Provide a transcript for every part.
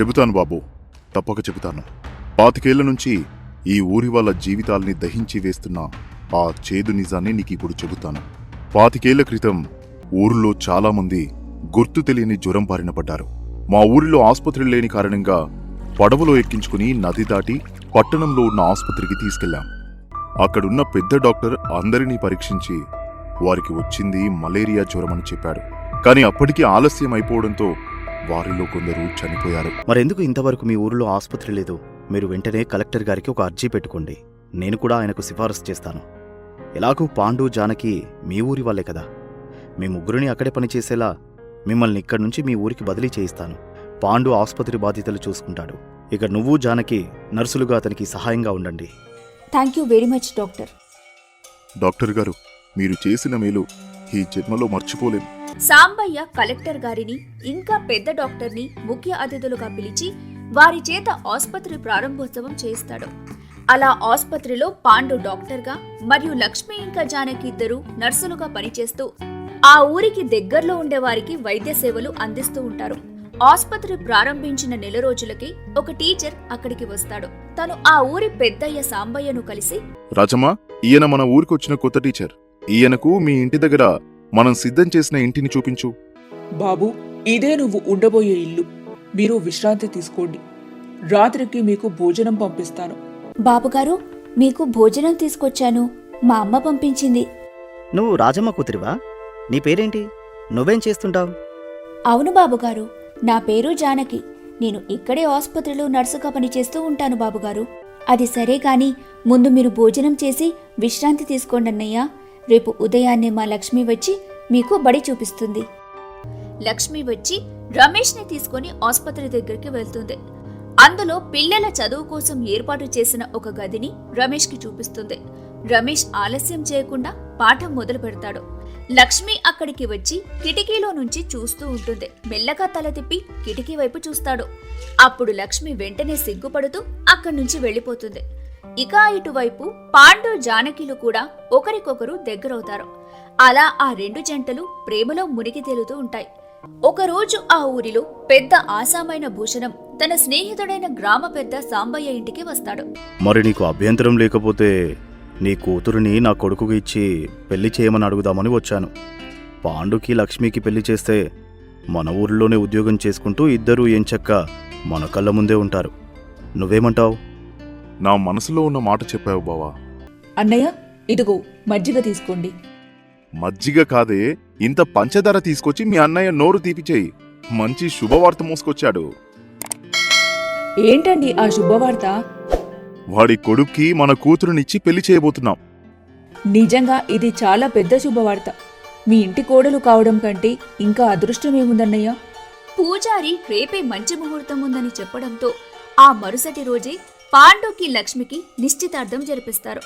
చెబుతాను బాబు. తప్పక చెబుతాను. పాతికేళ్ళ నుంచి ఈ ఊరి వాళ్ళ జీవితాల్ని దహించి వేస్తున్న ఆ చేదు నిజాన్ని నీకు ఇప్పుడు చెబుతాను. పాతికేళ్ళ క్రితం ఊరిలో చాలామంది గుర్తు తెలియని జ్వరం బారిన పడ్డారు. మా ఊరిలో ఆసుపత్రి లేని కారణంగా పడవలో ఎక్కించుకుని నది దాటి పట్టణంలో ఉన్న ఆసుపత్రికి తీసుకెళ్ళాం అక్కడున్న పెద్ద డాక్టర్ అందరినీ పరీక్షించి వారికి వచ్చింది మలేరియా జ్వరమని చెప్పాడు. కానీ అప్పటికీ ఆలస్యం అయిపోవడంతో వారిలో కొందరు చనిపోయారు. మరెందుకు ఇంతవరకు మీ ఊరిలో ఆసుపత్రి లేదు? మీరు వెంటనే కలెక్టర్ గారికి ఒక అర్జీ పెట్టుకోండి. నేను కూడా ఆయనకు సిఫారసు చేస్తాను. ఎలాగూ పాండు జానకి మీ ఊరి వాళ్ళే కదా. మీ ముగ్గురిని అక్కడే పనిచేసేలా మిమ్మల్ని ఇక్కడి నుంచి మీ ఊరికి బదిలీ చేయిస్తాను. పాండు ఆసుపత్రి బాధ్యతలు చూసుకుంటాడు. ఇక నువ్వు జానకి నర్సులుగా అతనికి సహాయంగా ఉండండి. Thank you very much doctor doctor గారు మీరు చేసిన మేలు ఈ జన్మలో మర్చిపోలేం. సాంబయ్య కలెక్టర్ గారిని ఇంకా పెద్ద డాక్టర్ని ముఖ్య అతిథులుగా పిలిచి వారి చేత ఆసుపత్రి ప్రారంభోత్సవం చేస్తాడు. అలా ఆసుపత్రిలో పాండు డాక్టర్గా మరియు లక్ష్మి ఇంకా జానకి ఇద్దరు నర్సులుగా పనిచేస్తూ ఆ ఊరికి దగ్గరలో ఉండే వారికి వైద్య సేవలు అందిస్తూ ఉంటారు. ఆసుపత్రి ప్రారంభించిన నెల రోజులకి ఒక టీచర్ అక్కడికి వస్తాడు. తను ఆ ఊరి పెద్దయ్య సాంబయ్యను కలిసి రాజమ్మా ఈయన మన ఊరికొచ్చిన కొత్త టీచర్. ఈయనకు మీ ఇంటి దగ్గర మనం సిద్ధం చేసిన ఇంటిని చూపించు. బాబు ఇదే నువ్వు ఉండబోయే ఇల్లు. మీరు విశ్రాంతి తీసుకోండి. రాత్రికి మీకు భోజనం పంపిస్తాను. బాబుగారు మీకు భోజనం తీసుకొచ్చాను. మా అమ్మ పంపించింది. నువ్వు రాజమ్మ కూతురివా? నీ పేరేంటి? నువ్వేం చేస్తుంటావు? అవును బాబుగారు నా పేరు జానకి. నేను ఇక్కడే ఆసుపత్రిలో నర్సుగా పనిచేస్తూ ఉంటాను బాబుగారు. అది సరే గాని ముందు మీరు భోజనం చేసి విశ్రాంతి తీసుకోండి అన్నయ్య. రేపు ఉదయాన్నే మా లక్ష్మి వచ్చి మీకు బడి చూపిస్తుంది. లక్ష్మి వచ్చి రమేష్ని తీసుకొని ఆసుపత్రి దగ్గరికి వెళ్తుంది. అందులో పిల్లల చదువు కోసం ఏర్పాటు చేసిన ఒక గదిని రమేష్కి చూపిస్తుంది. రమేష్ ఆలస్యం చేయకుండా పాఠం మొదలు పెడతాడు. లక్ష్మి అక్కడికి వచ్చి కిటికీలో నుంచి చూస్తూ ఉంటుంది. మెల్లగా తల తిప్పి కిటికీ వైపు చూస్తాడు. అప్పుడు లక్ష్మి వెంటనే సిగ్గుపడుతూ అక్కడి నుంచి వెళ్ళిపోతుంది. ఇక ఇటువైపు పాండు జానకిలు కూడా ఒకరికొకరు దగ్గరవుతారు. అలా ఆ రెండు జంటలు ప్రేమలో మునిగి తేలుతూ ఉంటాయి. ఒకరోజు ఆ ఊరిలో పెద్ద ఆసామైన భూషణం తన స్నేహితుడైన గ్రామ పెద్ద సాంబయ్య ఇంటికి వస్తాడు. మరి నీకు అభ్యంతరం లేకపోతే నీ కూతురుని నా కొడుకుకి ఇచ్చి పెళ్ళి చేయమని అడుగుదామని వచ్చాను. పాండుకి లక్ష్మికి పెళ్ళి చేస్తే మన ఊరిలోనే ఉద్యోగం చేసుకుంటూ ఇద్దరూ ఎంచక్క మన కళ్ళ ముందే ఉంటారు. నువ్వేమంటావు? నా మనసులో ఉన్న మాట చెప్పావు బావా. అన్నయ్య ఇదిగో మజ్జిగ తీసుకోండి. మజ్జిగ కాదే ఇంత పంచదార తీసుకొచ్చి మీ అన్నయ్య నోరు తీపిచేయి మంచి శుభవార్త మోసుకొచ్చాడు. ఏంటండి ఆ శుభవార్త? వాడి కొడుక్కి మన కూతురునిచ్చి పెళ్ళి చేయబోతున్నాం. నిజంగా ఇది చాలా పెద్ద శుభవార్త. మీ ఇంటి కోడలు కావడం కంటే ఇంకా అదృష్టమేముందన్నయ్య పూజారి రేపే మంచి ముహూర్తం ఉందని చెప్పడంతో ఆ మరుసటి రోజే పాండుకి లక్ష్మికి నిశ్చితార్థం జరిపిస్తారు.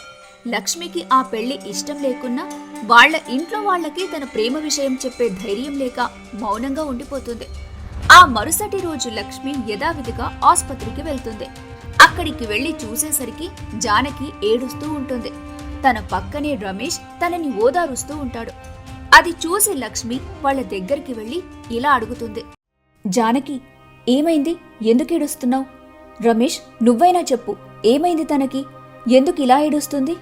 లక్ష్మికి ఆ పెళ్ళి ఇష్టం లేకున్నా వాళ్ళ ఇంట్లో వాళ్ళకి తన ప్రేమ విషయం చెప్పే ధైర్యం లేక మౌనంగా ఉండిపోతుంది. ఆ మరుసటి రోజు లక్ష్మి యథావిధిగా ఆసుపత్రికి వెళ్తుంది. అక్కడికి వెళ్ళి చూసేసరికి జానకి ఏడుస్తూ ఉంటుంది. తన పక్కనే రమేష్ తనని ఓదారుస్తూ ఉంటాడు. అది చూసి లక్ష్మి వాళ్ళ దగ్గరికి వెళ్ళి ఇలా అడుగుతుంది. జానకి ఏమైంది? ఎందుకు ఏడుస్తున్నావు? రమేష్ నువ్వైనా చెప్పు ఏమైంది తనకి? ఎందుకు ఇలా ఏడుస్తుంది?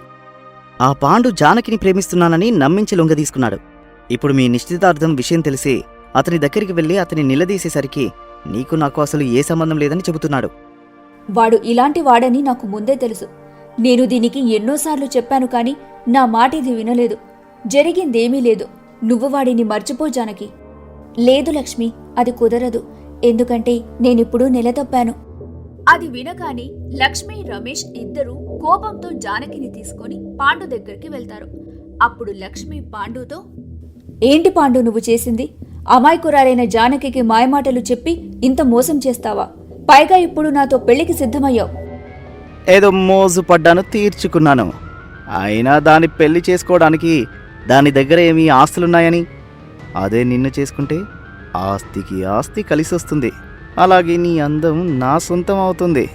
ఆ పాండు జానకిని ప్రేమిస్తున్నానని నమ్మించి లొంగ తీసుకున్నాడు. ఇప్పుడు మీ నిశ్చితార్థం విషయం తెలిసి అతని దగ్గరికి వెళ్ళి అతని నిలదీసేసరికి నీకు నాకు అసలు ఏ సంబంధం లేదని చెబుతున్నాడు. వాడు ఇలాంటి వాడని నాకు ముందే తెలుసు. నేను దీనికి ఎన్నోసార్లు చెప్పాను కాని నా మాట ఇది వినలేదు. జరిగిందేమీ లేదు. నువ్వు వాడిని మర్చిపో జానకి. లేదు లక్ష్మి అది కుదరదు. ఎందుకంటే నేనిప్పుడు నిలదప్పాను అది వినగానే లక్ష్మి రమేష్ ఇద్దరూ కోపంతో జానకిని తీసుకొని పాండు దగ్గరికి వెళ్తారు. అప్పుడు లక్ష్మి పాండుతో ఏంటి పాండు నువ్వు చేసింది? అమాయకురాలైన జానకికి మాయమాటలు చెప్పి ఇంత మోసం చేస్తావా? పైగా ఇప్పుడు నాతో పెళ్ళికి సిద్ధమయ్యావు. ఏదో మోజు పడ్డాను తీర్చుకున్నాను. అయినా దాన్ని పెళ్ళి చేసుకోవడానికి దాని దగ్గర ఏమీ ఆస్తులున్నాయని? అదే నిన్ను చేసుకుంటే ఆస్తికి ఆస్తి కలిసి వస్తుంది అలాగే నీ అందం నా సొంతం అవుతుంది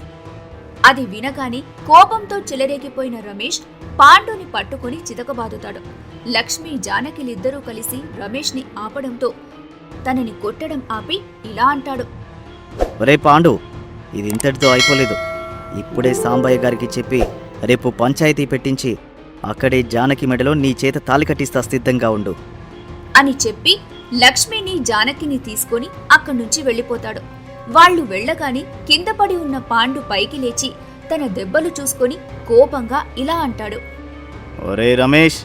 అది వినగానే కోపంతో చెలరేగిపోయిన రమేష్ పాండుని పట్టుకుని చితకబాదుతాడు. లక్ష్మి జానకిలిద్దరూ కలిసి రమేష్ని ఆపడంతో తనని కొట్టడం ఆపి ఇలా అంటాడు. ఒరే పాండు ఇది ఇంతటితో అయిపోలేదు. ఇప్పుడే సాంబయ్య గారికి చెప్పి రేపు పంచాయతీ పెట్టించి అక్కడే జానకి మెడలో నీ చేత తాలి కట్టిస్తా సిద్ధంగా ఉండు. అని చెప్పి లక్ష్మిని జానకిని తీసుకొని అక్కడి నుంచి వెళ్ళిపోతాడు. వాళ్ళు వెళ్ళగానే కింద పడి ఉన్న పాండు పైకి లేచి తన దెబ్బలు చూసుకొని కోపంగా ఇలా అంటాడు. ఒరే రమేష్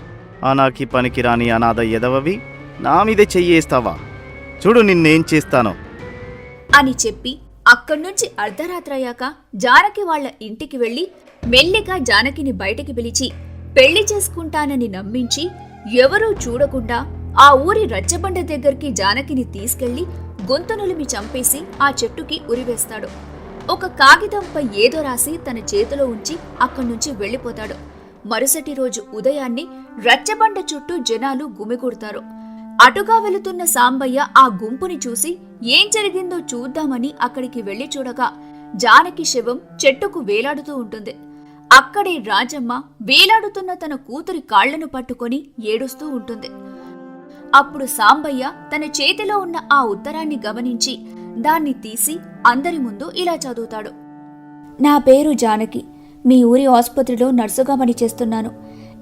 అనాకి పనికిరాని అనాథ ఎదవవి నా మీద చెయ్యేస్తావా? చూడు నిన్నేం చేస్తానో. అని చెప్పి అక్కడ్నుంచి అర్ధరాత్రయ్యాక జానకి వాళ్ళ ఇంటికి వెళ్ళి మెల్లిగా జానకిని బయటికి పిలిచి పెళ్ళి చేసుకుంటానని నమ్మించి ఎవరూ చూడకుండా ఆ ఊరి రచ్చబండ దగ్గరికి జానకిని తీసుకెళ్ళి గొంతునులిమి చంపేసి ఆ చెట్టుకి ఉరివేస్తాడు. ఒక కాగితంపై ఏదో రాసి తన చేతిలో ఉంచి అక్కడ్నుంచి వెళ్ళిపోతాడు. మరుసటి రోజు ఉదయాన్నే రచ్చబండ చుట్టూ జనాలు గుమిగూడతారు. అటుగా వెళుతున్న సాంబయ్య ఆ గుంపుని చూసి ఏం జరిగిందో చూద్దామని అక్కడికి వెళ్ళి చూడగా జానకి శవం చెట్టుకు వేలాడుతూ ఉంటుంది. అక్కడే రాజమ్మ వేలాడుతున్న తన కూతురి కాళ్ళను పట్టుకొని ఏడుస్తూ ఉంటుంది. అప్పుడు సాంబయ్య తన చేతిలో ఉన్న ఆ ఉత్తరాన్ని గమనించి దాన్ని తీసి అందరి ముందు ఇలా చదువుతాడు. నా పేరు జానకి. మీ ఊరి ఆసుపత్రిలో నర్సుగా పనిచేస్తున్నాను.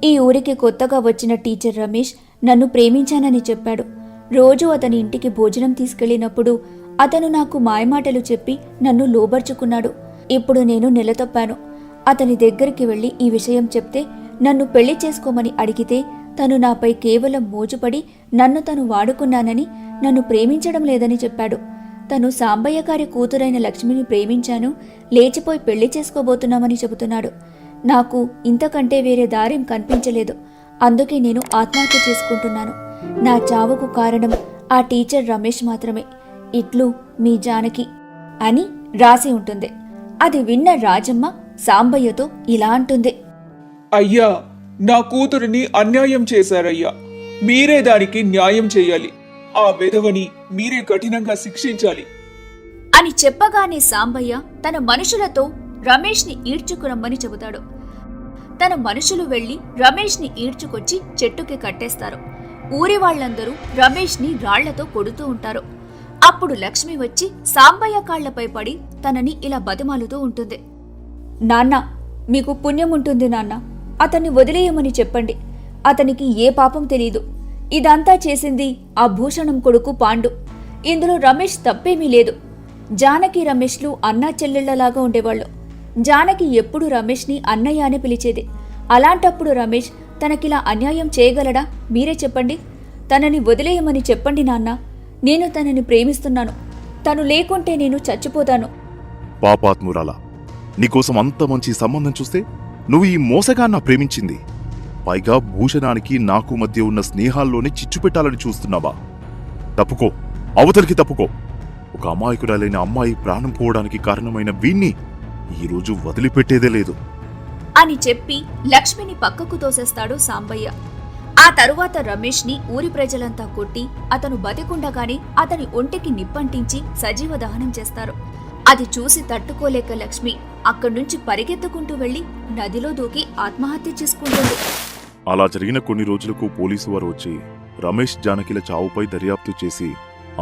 ఈ ఊరికి కొత్తగా వచ్చిన టీచర్ రమేష్ నన్ను ప్రేమించానని చెప్పాడు. రోజు అతని ఇంటికి భోజనం తీసుకెళ్ళినప్పుడు అతను నాకు మాయమాటలు చెప్పి నన్ను లోబర్చుకున్నాడు. ఇప్పుడు నేను నిలతప్పాను. అతని దగ్గరికి వెళ్ళి ఈ విషయం చెప్తే నన్ను పెళ్ళి చేసుకోమని అడిగితే తను నాపై కేవలం మోజుపడి నన్ను తను వాడుకున్నానని నన్ను ప్రేమించడం లేదని చెప్పాడు. తను సాంబయ్య గారి కూతురైన లక్ష్మిని ప్రేమించాను లేచిపోయి పెళ్ళి చేసుకోబోతున్నామని చెబుతున్నాడు. నాకు ఇంతకంటే వేరే దారిం కనిపించలేదు. అందుకే నేను ఆత్మహత్య చేసుకుంటున్నాను. నా చావుకు కారణం ఆ టీచర్ రమేష్ మాత్రమే. ఇట్లు మీ జానకి అని రాసి ఉంటుంది. అది విన్న రాజమ్మ సాంబయ్యతో ఇలా అంటుంది. అయ్యా నా కూతురిని అన్యాయం చేశారయ్యా. మీరే దానికి న్యాయం చేయాలి. ఆ విధవని మీరే కఠినంగా శిక్షించాలి. అని చెప్పగానే సాంబయ్య తన మనుషులతో రమేష్ని ఈడ్చుకురమ్మని చెబుతాడు. తన మనుషులు వెళ్ళి రమేష్ని ఈడ్చుకొచ్చి చెట్టుకి కట్టేస్తారు. ఊరి వాళ్ళందరూ రమేష్ని రాళ్ళతో కొడుతూ ఉంటారు. అప్పుడు లక్ష్మి వచ్చి సాంబయ్య కాళ్ళపై పడి తనని ఇలా బతిమాలుతూ ఉంటుంది. నాన్న మీకు పుణ్యం ఉంటుంది నాన్న. అతన్ని వదిలేయమని చెప్పండి. అతనికి ఏ పాపం తెలీదు. ఇదంతా చేసింది ఆ భూషణం కొడుకు పాండు. ఇందులో రమేష్ తప్పేమీ లేదు. జానకి రమేష్లు అన్నా చెల్లెళ్ళలాగా ఉండేవాళ్ళు. జానకి ఎప్పుడు రమేష్ని అన్నయ్య అని పిలిచేది. అలాంటప్పుడు రమేష్ తనకిలా అన్యాయం చేయగలడా? మీరే చెప్పండి. తనని వదిలేయమని చెప్పండి నాన్న. నేను తనని ప్రేమిస్తున్నాను. తను లేకుంటే నేను చచ్చిపోతాను. పాపాత్మురాలా నీకోసం అంత మంచి సంబంధం చూస్తే నువ్వు ఈ మోసగాన్న ప్రేమించింది. పైగా భూషణానికి నాకు మధ్య ఉన్న స్నేహాల్లోనే చిచ్చు పెట్టాలని చూస్తున్నావా? తప్పుకో. అవతలికి తప్పుకో. ఒక అమాయకురాలైన అమ్మాయి ప్రాణం పోవడానికి కారణమైన వీణ్ణి ఈరోజు వదిలిపెట్టేదే లేదు. అని చెప్పి లక్ష్మిని పక్కకు తోసేస్తాడు సాంబయ్య. ఆ తరువాత రమేష్ని ఊరి ప్రజలంతా కొట్టి అతను బతికుండగానే అతని ఒంటికి నిప్పంటించి సజీవ దహనం చేస్తారు. అది చూసి తట్టుకోలేక లక్ష్మి అక్కడి నుంచి పరిగెత్తుకుంటూ వెళ్ళి నదిలో దూకి ఆత్మహత్య చేసుకుంటుంది. అలా జరిగిన కొన్ని రోజులకు పోలీసు వారు వచ్చి రమేష్ జానకిల చావుపై దర్యాప్తు చేసి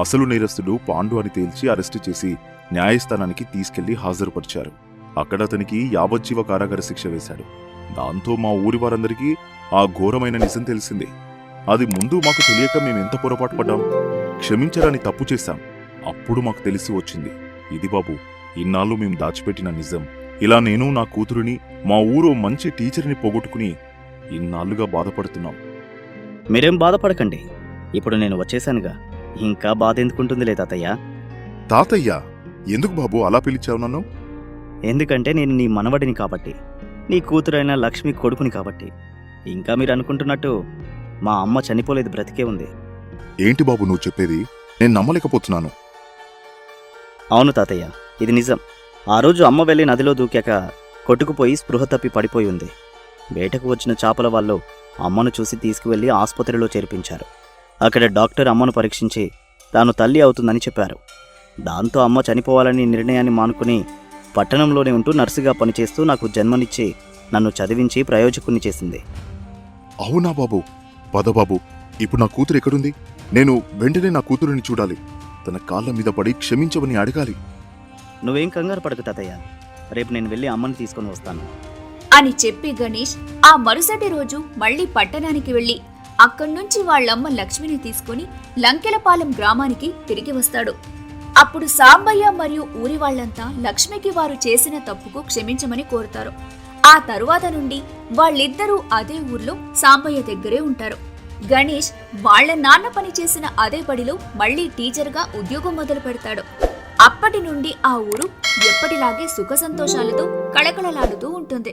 అసలు నేరస్తుడు పాండు అని తేల్చి అరెస్టు చేసి న్యాయస్థానానికి తీసుకెళ్ళి హాజరుపరిచారు. అక్కడ అతనికి యావజ్జీవ కారాగార శిక్ష వేశాడు. దాంతో మా ఊరి వారందరికీ ఆ ఘోరమైన నిజం తెలిసింది. అది ముందు మాకు తెలియక మేమెంత పొరపాటు పడ్డాం? క్షమించరాని తప్పు చేశాం. అప్పుడు మాకు తెలిసి వచ్చింది ఇది బాబు ఇన్నాళ్ళు మేము దాచిపెట్టిన నిజం. ఇలా నేను నా కూతురిని మా ఊరు మంచి టీచర్ని పోగొట్టుకుని ఇన్నాళ్ళుగా బాధపడుతున్నాం. మీరేం బాధపడకండి. ఇప్పుడు నేను వచ్చేసానుగా ఇంకా బాధ ఎందుకుంటుందిలే తాతయ్య? తాతయ్య ఎందుకు బాబు అలా పిలిచావు నన్ను? ఎందుకంటే నేను నీ మనవడిని కాబట్టి. నీ కూతురైన లక్ష్మి కొడుకుని కాబట్టి. ఇంకా మీరు అనుకుంటున్నట్టు మా అమ్మ చనిపోలేదు బ్రతికే ఉంది. ఏంటి బాబు నువ్వు చెప్పేది? నేను నమ్మలేకపోతున్నాను. అవును తాతయ్య. ఇది నిజం. ఆ రోజు అమ్మ వెళ్ళి నదిలో దూకాక కొట్టుకుపోయి స్పృహ తప్పి పడిపోయి ఉంది. వేటకు వచ్చిన చేపల వాళ్ళు అమ్మను చూసి తీసుకువెళ్ళి ఆసుపత్రిలో చేర్పించారు. అక్కడ డాక్టర్ అమ్మను పరీక్షించి తాను తల్లి అవుతుందని చెప్పారు. దాంతో అమ్మ చనిపోవాలని నిర్ణయాన్ని మానుకుని పట్టణంలోనే ఉంటూ నర్సుగా పనిచేస్తూ నాకు జన్మనిచ్చి నన్ను చదివించి ప్రయోజకుని చేసింది. అవునా బాబు? పదబాబు ఇప్పుడు నా కూతురు ఎక్కడుంది? నేను వెంటనే నా కూతురిని చూడాలి. తన కాళ్ళ మీద పడి క్షమించమని అడగాలి. నువ్వేం కంగారు పడకు తాతయ్య. రేపు నేను వెళ్ళి అమ్మని తీసుకొని వస్తాను. అని చెప్పి గణేష్ ఆ మరుసటి రోజు మళ్ళీ పట్టణానికి వెళ్ళి అక్కడి నుంచి వాళ్ళమ్మ లక్ష్మిని తీసుకుని లంకెలపాలెం గ్రామానికి తిరిగి వస్తాడు. అప్పుడు సాంబయ్య మరియు ఊరి వాళ్ళంతా లక్ష్మికి వారు చేసిన తప్పుకు క్షమించమని కోరుతారు. ఆ తరువాత నుండి వాళ్ళిద్దరూ అదే ఊర్లో సాంబయ్య దగ్గరే ఉంటారు. గణేష్ వాళ్ళ నాన్న పని చేసిన అదే బడిలో మళ్ళీ టీచర్గా ఉద్యోగం మొదలు పెడతాడు అప్పటి నుండి ఆ ఊరు ఎప్పటిలాగే సుఖ సంతోషాలతో కళకళలాడుతూ ఉంటుంది.